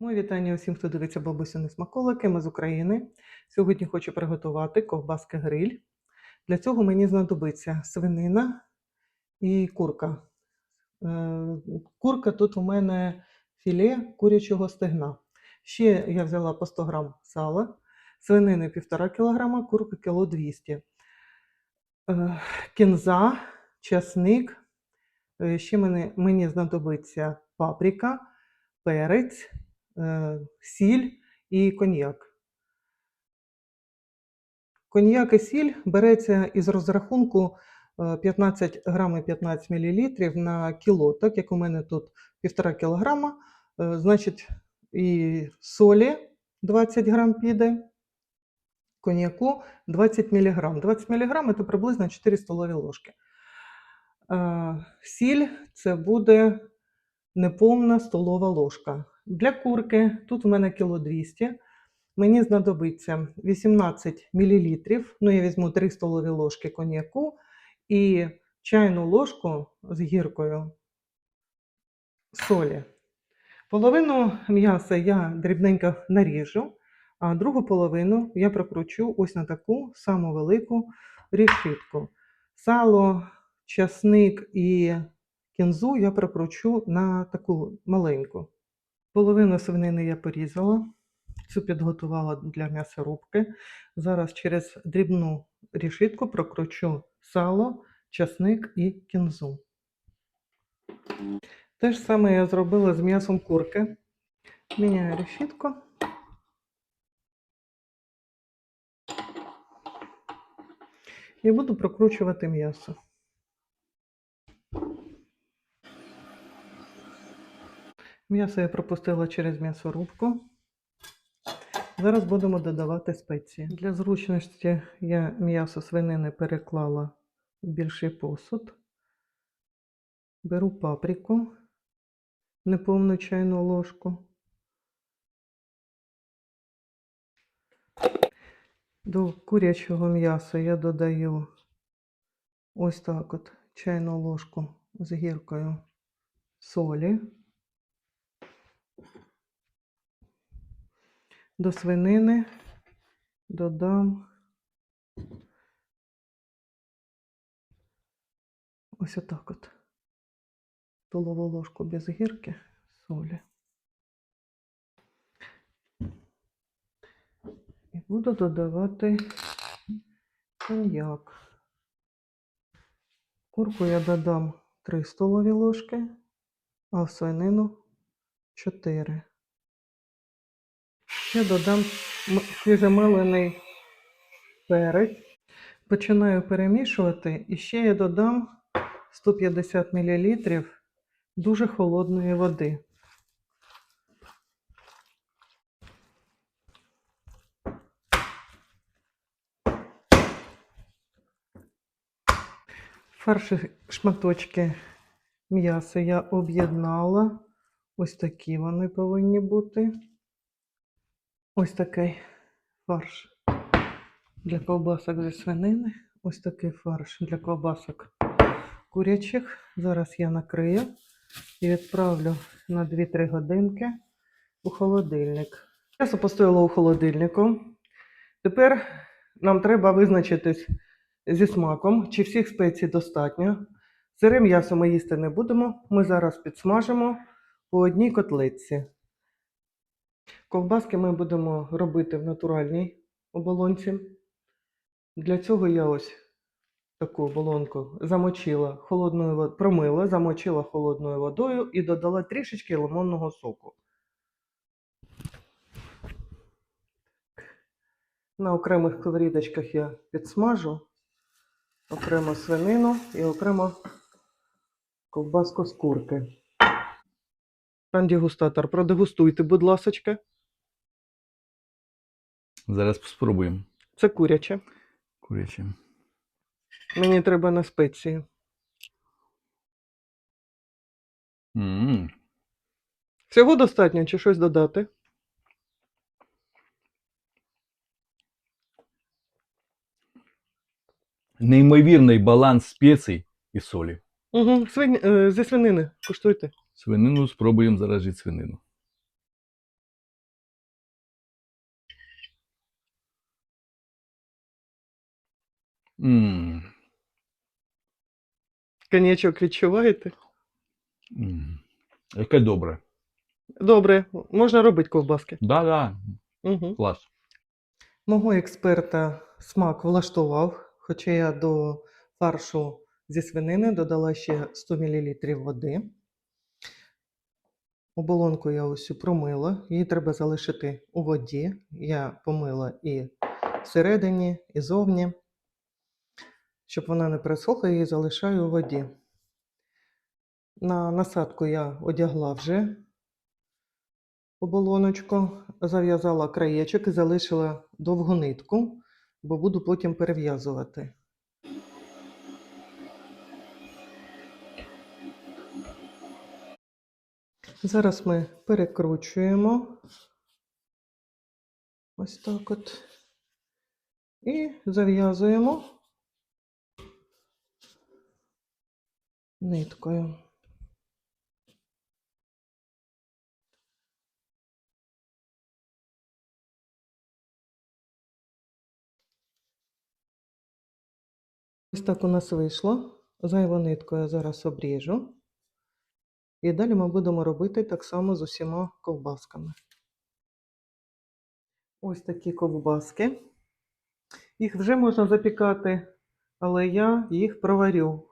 Мої вітання усім, хто дивиться бабусіни смаколики. Ми з України. Сьогодні хочу приготувати ковбаски гриль. Для цього мені знадобиться свинина і курка. Е, Курка тут у мене філе курячого стегна. Ще я взяла по 100 грам сала, свинини 1,5 кг, курка кіло 200 Е, Кінза, часник. Е, Ще мені, мені знадобиться паприка, перець, сіль і коньяк. Коньяк і сіль береться із розрахунку е, 15 грам і 15 мл на кіло, так як у мене тут 1,5 кг, е, значить і солі 20 грам піде, коньяку 20 мг. 20 мг це приблизно 4 столові ложки. Е, Сіль це буде неповна столова ложка. Для курки тут в мене кіло 200. Мені знадобиться 18 мл. Ну, я візьму 3 столові ложки коньяку і чайну ложку з гіркою солі. Половину м'яса я дрібненько наріжу, а другу половину я прокручу ось на таку саму велику решітку. Сало, часник і кінзу я прокручу на таку маленьку. Половину свинини я порізала, цю підготувала для м'ясорубки. Зараз через дрібну решітку прокручу сало, часник і кінзу. Те ж саме я зробила з м'ясом курки. Міняю решітку. І буду прокручувати м'ясо. М'ясо я пропустила через м'ясорубку. Зараз будемо додавати спеції. Для зручності я м'ясо свинини переклала в більший посуд. Беру паприку, неповну чайну ложку. До курячого м'яса я додаю ось так от чайну ложку з гіркою солі. До свинини додам ось отак от столову ложку без гірки солі. І буду додавати коньяк. Курку я додам 3 столові ложки, а в свинину 4. Ще додам свіжемелений перець. Починаю перемішувати і ще я додам 150 мл дуже холодної води. Фарші шматочки м'яса я об'єднала. Ось такі вони повинні бути. Ось такий фарш для ковбасок зі свинини. Ось такий фарш для ковбасок курячих. Зараз я накрию і відправлю на 2-3 годинки у холодильник. М'ясо постояло у холодильнику. Тепер нам треба визначитись зі смаком, чи всіх спецій достатньо. Сире м'ясо ми їсти не будемо. Ми зараз підсмажимо по одній котлетці. Ковбаски ми будемо робити в натуральній оболонці. Для цього я ось таку оболонку замочила холодною водою, промила, замочила холодною водою і додала трішечки лимонного соку. На окремих сковорідочках я підсмажу окремо свинину і окремо ковбаску з курки. Пан дегустатор, продегустуйте, будь ласочка. Зараз спробуємо Це куряче. куряче. Мені треба на спеції. м Всього достатньо чи щось додати? Неймовірний баланс спецій і солі. Угу. Свин... е, Зі свинини куштуйте. Свинину спробуємо заражити свинину. М. Конячок відчуваєте? М. Яке добре. Добре, можна робити ковбаски. Да-да, Угу. Мого експерта смак влаштував, хоча я до фаршу зі свинини додала ще 100 мл води. Оболонку я ось промила, її треба залишити у воді. Я помила і всередині, і зовні. Щоб вона не пересохла, її залишаю у воді. На насадку я одягла вже оболоночку, зав'язала краєчок і залишила довгу нитку, бо буду потім перев'язувати. Зараз ми перекручуємо. Ось так от. І зав'язуємо ниткою. Ось так у нас вийшло. Зайву нитку я зараз обріжу. І далі ми будемо робити так само з усіма ковбасками. Ось такі ковбаски. Їх вже можна запікати, але я їх проварю.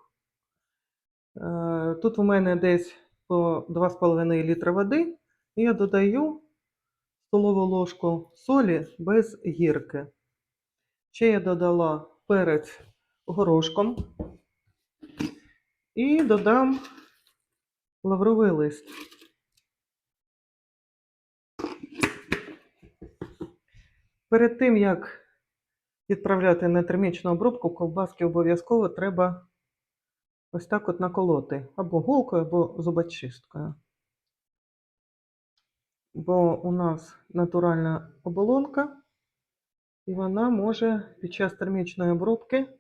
Е, Тут у мене десь по 2,5 літра води, і я додаю столову ложку солі без гірки. Ще я додала перець горошком і додам лавровий лист. Перед тим, як відправляти на термічну обробку, ковбаски обов'язково треба ось так от наколоти або голкою, або зубочисткою. Бо у нас натуральна оболонка, і вона може під час термічної обробки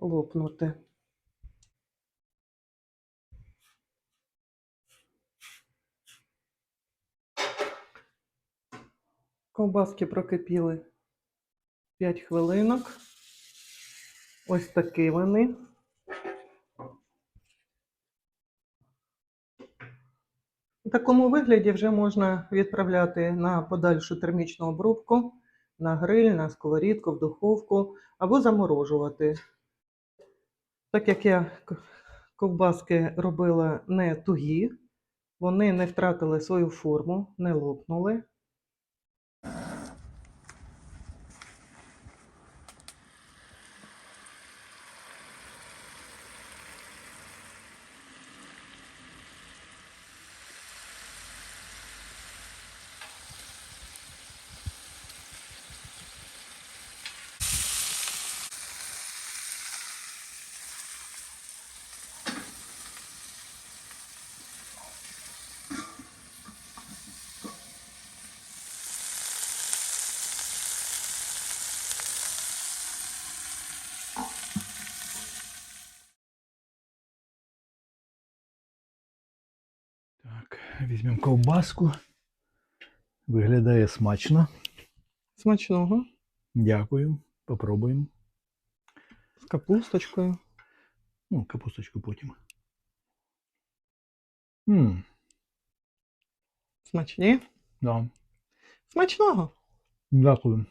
лопнути. Ковбаски прокипіли 5 хвилинок. Ось такі вони. У такому вигляді вже можна відправляти на подальшу термічну обробку, на гриль, на сковорідку, в духовку або заморожувати. Так як я ковбаски робила не тугі, вони не втратили свою форму, не лопнули. Так, візьмемо ковбаску. Виглядає смачно. Смачного Дякую. Попробуємо. з капусточкою. Ну, капусточку потім. М, Смачні. да. Смачного. Дякую.